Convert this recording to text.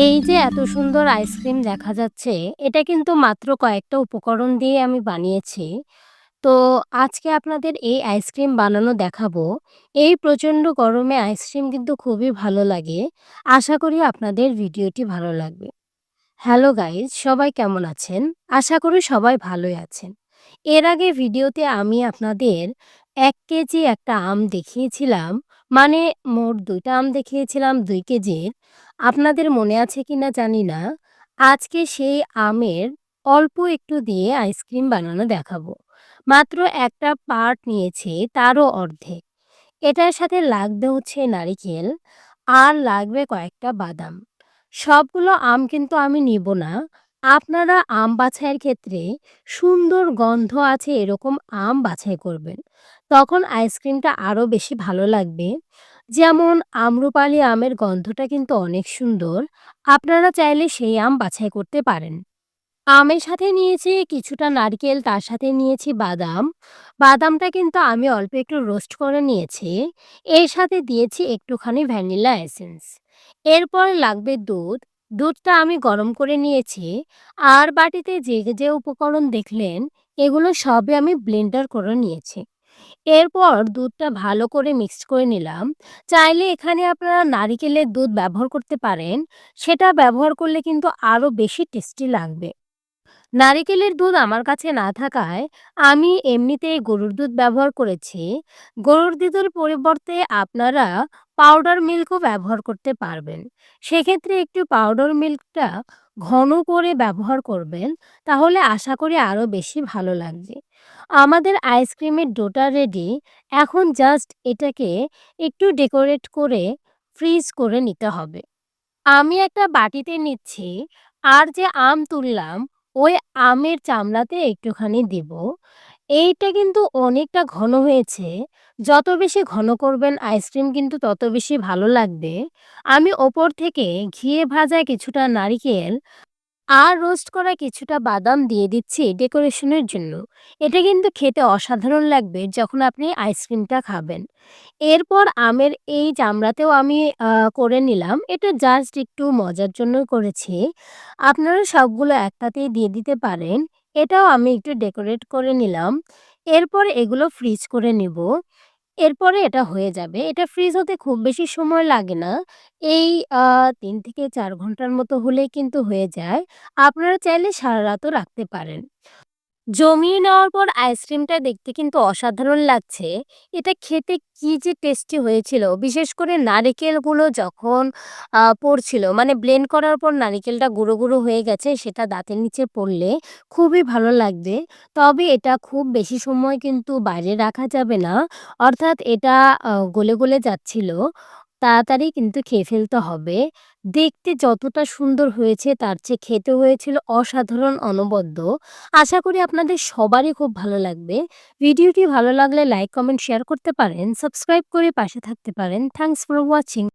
এই যে এত সুন্দর আইসক্রিম দেখা যাচ্ছে, এটা কিন্তু মাত্র কয়েকটা উপকরণ দিয়ে আমি বানিয়েছি। তো আজকে আপনাদের এই আইসক্রিম বানানো দেখাবো। এই প্রচণ্ড গরমে আইসক্রিম কিন্তু খুবই ভালো লাগে। আশা করি আপনাদের ভিডিওটি ভালো লাগবে। হ্যালো গাইজ সবাই কেমন আছেন? আশা করি সবাই ভালোই আছেন। এর আগে ভিডিওতে আমি আপনাদের এক কেজি একটা আম দেখিয়েছিলাম। মানে মোট ২ টা আম দেখিয়েছিলাম ২ কেজির। আপনাদের মনে আছে কিনা জানি না। আজকে সেই আমের অল্প একটু দিয়ে আইসক্রিম বানানো দেখাবো। মাত্র একটা পার্ট নিয়েছি, তারও অর্ধেক। এটার সাথে লাগবে হচ্ছে নারিকেল আর লাগবে কয়েকটা বাদাম। সবগুলো আম কিন্তু আমি নিব না। আপনারা আম বাছাইয়ের ক্ষেত্রে সুন্দর গন্ধ আছে এরকম আম বাছাই করবেন। তখন আইসক্রিমটা আরও বেশি ভালো লাগবে। যেমন আম্রপালি আমের গন্ধটা কিন্তু অনেক সুন্দর। আপনারা চাইলে সেই আম বাছাই করতে পারেন। আমের সাথে নিয়েছি কিছুটা নারকেল, তার সাথে নিয়েছি বাদাম। বাদামটা কিন্তু আমি অল্প একটু রোস্ট করে নিয়েছি। এর সাথে দিয়েছি একটুখানি ভ্যানিলা এসেন্স। এরপর লাগবে দুধ। দুধটা আমি গরম করে নিয়েছি। আর বাটিতে যে, যে উপকরণ দেখলেন এগুলো সবে আমি ব্লেন্ডার করে নিয়েছি। এরপর দুধটা ভালো করে মিক্সড করে নিলাম। চাইলে এখানে আপনারা নারিকেলের দুধ ব্যবহার করতে পারেন। সেটা ব্যবহার করলে কিন্তু আরও বেশি টেস্টি লাগবে। নারিকেলের দুধ আমার কাছে না থাকায় আমি এমনিতেই গরুর দুধ ব্যবহার করেছি। গরুর দুধের পরিবর্তে আপনারা পাউডার মিল্কও ব্যবহার করতে পারবেন। সেক্ষেত্রে একটু পাউডার মিল্কটা ঘন করে ব্যবহার করবেন। তাহলে আশা করি আরও বেশি ভালো লাগবে। আমাদের আইসক্রিমের ডোটা রেডি। এখন জাস্ট এটাকে একটু ডেকোরেট করে ফ্রিজ করে নিতে হবে। আমি একটা বাটিতে নিচ্ছি, আর যে আম তুললাম ওই আমের চামড়াতে একটুখানি দিব। এইটা কিন্তু অনেকটা ঘন হয়েছে। যত বেশি ঘন করবেন আইসক্রিম কিন্তু তত বেশি ভালো লাগবে। আমি ওপর থেকে ঘিয়ে ভাজা কিছুটা নারিকেল আর রোস্ট করা কিছুটা বাদাম দিয়ে দিচ্ছি ডেকোরেশনের জন্য। এটা কিন্তু খেতে অসাধারণ লাগবে যখন আপনি আইসক্রিমটা খাবেন। এরপর আমের এই চামড়াতেও আমি করে নিলাম। এটা জাস্ট একটু মজার জন্য করেছি। আপনারা সবগুলো একসাথেই দিয়ে দিতে পারেন। এটাও আমি একটু ডেকোরেট করে নিলাম। এরপর এগুলো ফ্রিজ করে নিব। এরপরে এটা হয়ে যাবে। এটা ফ্রিজ হতে খুব বেশি সময় লাগে না। এই তিন ৩ থেকে চার ঘণ্টার মতো হলেই কিন্তু হয়ে যায়। আপনারা চাইলে সারা রাতও রাখতে পারেন। জমিয়ে নেওয়ার পর আইসক্রিমটা দেখতে কিন্তু অসাধারণ লাগছে। এটা খেতে কি যে টেস্টি হয়েছিল। বিশেষ করে নারিকেলগুলো যখন পড়ছিল মানে ব্লেন্ড করার পর নারিকেলটা গুঁড়ো, গুঁড়ো হয়ে গেছে সেটা দাঁতের নিচে পড়লে খুবই ভালো লাগবে। তবে এটা খুব বেশি সময় কিন্তু বাইরে রাখা যাবে না। অর্থাৎ এটা গলে, গলে যাচ্ছিল। তাড়াতাড়ি কিন্তু খেয়ে ফেলতে হবে। দেখতে যতটা সুন্দর হয়েছে তার চেয়ে খেতে হয়েছিল অসাধারণ অনবদ্য। আশা করি আপনাদের সবারই খুব ভালো লাগবে। ভিডিওটি ভালো লাগলে লাইক, কমেন্ট, শেয়ার করতে পারেন। সাবস্ক্রাইব করে পাশে থাকতে পারেন। Thanks for watching.